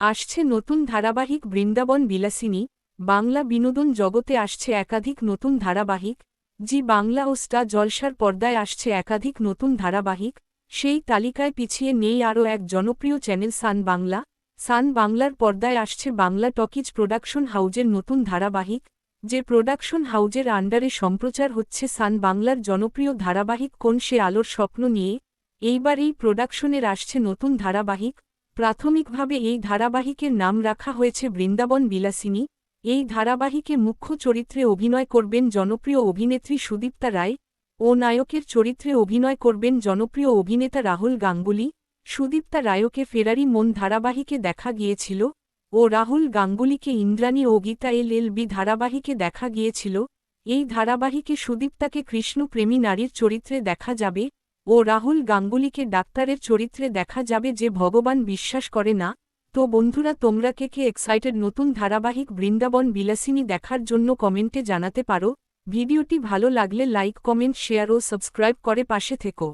আসছে নতুন ধারাবাহিক বৃন্দাবন বিলাসিনী, বাংলা বিনোদন জগতে আসছে একাধিক নতুন ধারাবাহিক, জি বাংলা ও স্টা জলসার পর্দায় আসছে একাধিক নতুন ধারাবাহিক, সেই তালিকায় পিছিয়ে নেই আরও এক জনপ্রিয় চ্যানেল সান বাংলা, সান বাংলার পর্দায় আসছে বাংলা টকিজ প্রোডাকশন হাউজের নতুন ধারাবাহিক, যে প্রোডাকশন হাউজের আন্ডারে সম্প্রচার হচ্ছে সান বাংলার জনপ্রিয় ধারাবাহিক কোন সে আলোর স্বপ্ন নিয়ে, এইবার এই প্রোডাকশনের আসছে নতুন ধারাবাহিক প্রাথমিকভাবে এই ধারাবাহিকের নাম রাখা হয়েছে বৃন্দাবন বিলাসিনী। এই ধারাবাহিকে মুখ্য চরিত্রে অভিনয় করবেন জনপ্রিয় অভিনেত্রী সুদীপ্তা রায় ও নায়কের চরিত্রে অভিনয় করবেন জনপ্রিয় অভিনেতা রাহুল গাঙ্গুলি। সুদীপ্তা রায়কে ফেরারি মন ধারাবাহিকে দেখা গিয়েছিল ও রাহুল গাঙ্গুলিকে ইন্দ্রাণী ও গীতা এল এল বি ধারাবাহিকে দেখা গিয়েছিল। এই ধারাবাহিকে সুদীপ্তাকে কৃষ্ণপ্রেমী নারীর চরিত্রে দেখা যাবে ও রাহুল গাঙ্গুলিকে ডাক্তারের চরিত্রে দেখা যাবে যে ভগবান বিশ্বাস করে না। তো বন্ধুরা, তোমরা কে কে এক্সাইটেড নতুন ধারাবাহিক বৃন্দাবন বিলাসিনী দেখার জন্য কমেন্টে জানাতে পারো। ভিডিওটি ভালো লাগলে লাইক কমেন্ট শেয়ার ও সাবস্ক্রাইব করে পাশে থেকো।